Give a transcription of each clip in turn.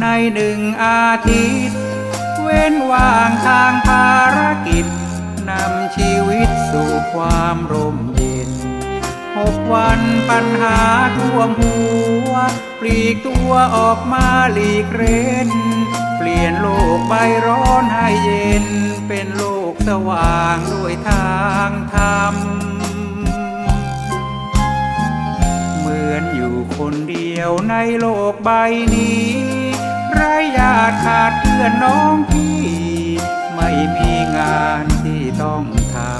ในหนึ่งอาทิตย์ เว้นว่างทางภารกิจนำชีวิตสู่ความร่มเย็นหกวันปัญหาท่วมหัว ปลีกตัวออกมาหลีกเร้น เปลี่ยนโลกใบร้อนให้เย็น เป็นโลกสว่างด้วยทางธรรมเหมือนอยู่คนเดียวในโลกใบนี้ ไร้ญาติขาดเพื่อนน้องพี่ ไม่มีงานที่ต้องทำ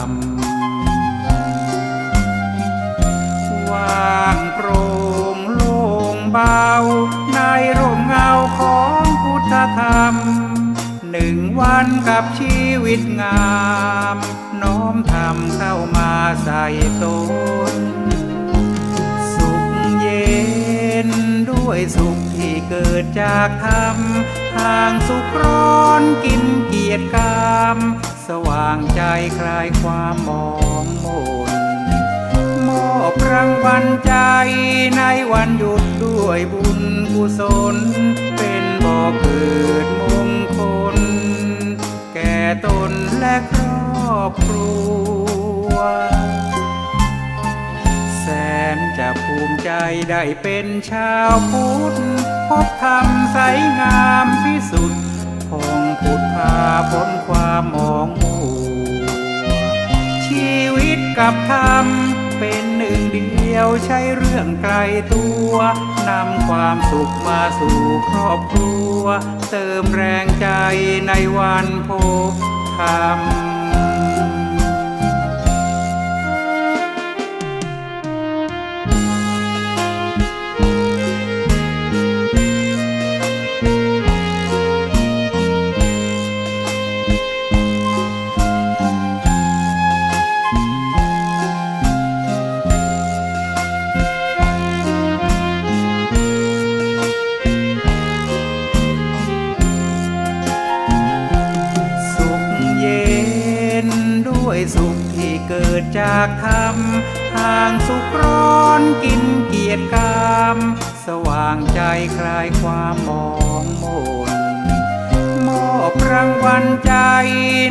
ว่างโปร่งโล่งเบา ในร่มเงาของพุทธธรรม หนึ่งวันกับชีวิตงาม น้อมทำเข้ามาใส่ตน วยสุขที่เกิดจากธรรมห่างสุขร้อนกินเกียรติกรรมสว่างใจคลายความมองมนมอบรางวัลใจในวันหยุดด้วยบุญกุศล เป็นบ่อเกิดมงคล แก่ตนและครอบครัว จะภูมิใจได้เป็นชาวพุทธพบธรรมใสงามพิสุทธิ์พองผุดพาพ้นความมองมัวชีวิตกับธรรมเป็นหนึ่งเดียวใช่เรื่องไกลตัวนำความสุขมาสู่ครอบครัว เติมแรงใจในวันพบธรรม ยสุขที่เกิดจากธรรมห่างสุขร้อนกินเกียรติกรรมสว่างใจคลายความมองมนมอบรางวัลใจ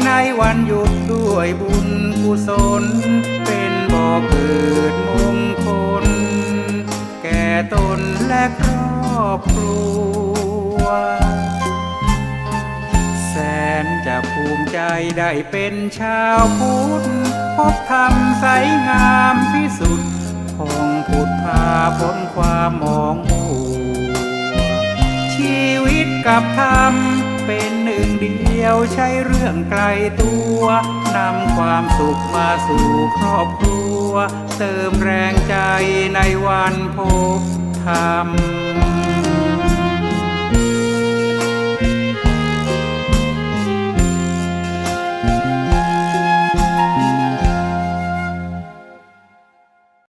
ในวันหยุดด้วยบุญกุศล เป็นบ่อเกิดมงคล แก่ตนและครอบครัว นจะภูมิใจได้เป็นชาวพุทธพบธรรมใสงามพิสุทธิ์พองผุดพาพ้นความมองมัวชีวิตกับธรรมเป็นหนึ่งเดียวใช่เรื่องไกลตัวนำความสุขมาสู่ครอบครัว เติมแรงใจในวันพบธรรม